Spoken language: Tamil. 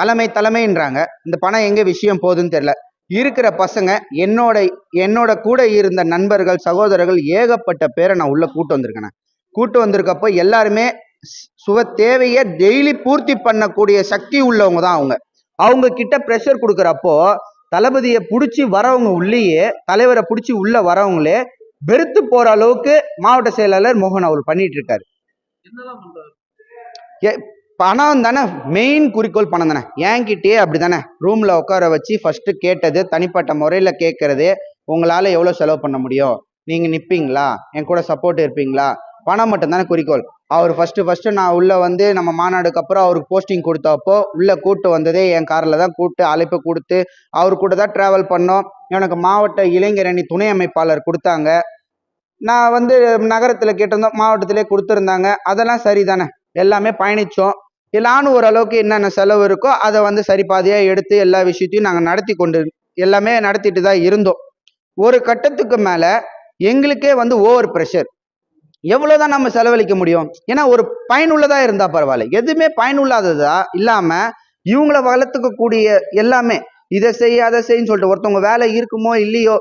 தலைமை தலைமைன்றாங்க. இந்த பணம் எங்க விஷயம் போகுதுன்னு தெரியல. இருக்கிற பசங்க என்னோட என்னோட கூட இருந்த நண்பர்கள் சகோதரர்கள் ஏகப்பட்ட பேரை நான் உள்ள கூட்டு வந்திருக்கேன். கூட்டு வந்திருக்கப்போ எல்லாருமே சுவ தேவையை டெய்லி பூர்த்தி பண்ணக்கூடிய சக்தி உள்ளவங்க தான் அவங்க. அவங்க கிட்ட ப்ரெஷர் கொடுக்குறப்போ தளபதியை பிடிச்சி வரவங்க உள்ளேயே தலைவரை பிடிச்சி உள்ள வரவங்களே வெறுத்து போற அளவுக்கு மாவட்ட செயலாளர் மோகன் அவர் பண்ணிட்டு இருக்காரு. பணம் தானே மெயின் குறிக்கோள் பணம் தானே. என்கிட்டயே அப்படி தானே. ரூமில் உட்கார வச்சு ஃபஸ்ட்டு கேட்டது தனிப்பட்ட முறையில் கேட்கறது உங்களால் எவ்வளோ செலவு பண்ண முடியும்? நீங்கள் நிற்பீங்களா என் கூட சப்போர்ட் இருப்பீங்களா? பணம் மட்டும் தானே குறிக்கோள். அவர் ஃபஸ்ட்டு ஃபஸ்ட்டு நான் உள்ளே வந்து நம்ம மாநாடுக்கு அப்புறம் அவருக்கு போஸ்டிங் கொடுத்தப்போ உள்ளே கூட்டு வந்ததே என் காரில் தான் கூட்டு அழைப்பு கொடுத்து அவர் கூட தான் ட்ராவல் பண்ணோம். எனக்கு மாவட்ட இளைஞரணி துணை அமைப்பாளர் கொடுத்தாங்க. நான் வந்து நகரத்தில் கேட்டிருந்தோம் மாவட்டத்திலே கொடுத்துருந்தாங்க. அதெல்லாம் சரிதானே. எல்லாமே பயணித்தோம் நானும் ஓரளவுக்கு என்னென்ன செலவு இருக்கோ அதை வந்து சரி எடுத்து எல்லா விஷயத்தையும் நாங்கள் நடத்தி கொண்டு எல்லாமே நடத்திட்டு தான் இருந்தோம். ஒரு கட்டத்துக்கு மேலே எங்களுக்கே வந்து ஓவர் ப்ரெஷர் எவ்வளோதான் நம்ம செலவழிக்க முடியும்? ஏன்னா ஒரு பயனுள்ளதாக இருந்தால் பரவாயில்ல. எதுவுமே பயனுள்ளாததா இல்லாமல் இவங்கள வளர்த்துக்கக்கூடிய எல்லாமே இதை செய் அதை செய்ன்னு சொல்லிட்டு ஒருத்தவங்க வேலை இருக்குமோ இல்லையோ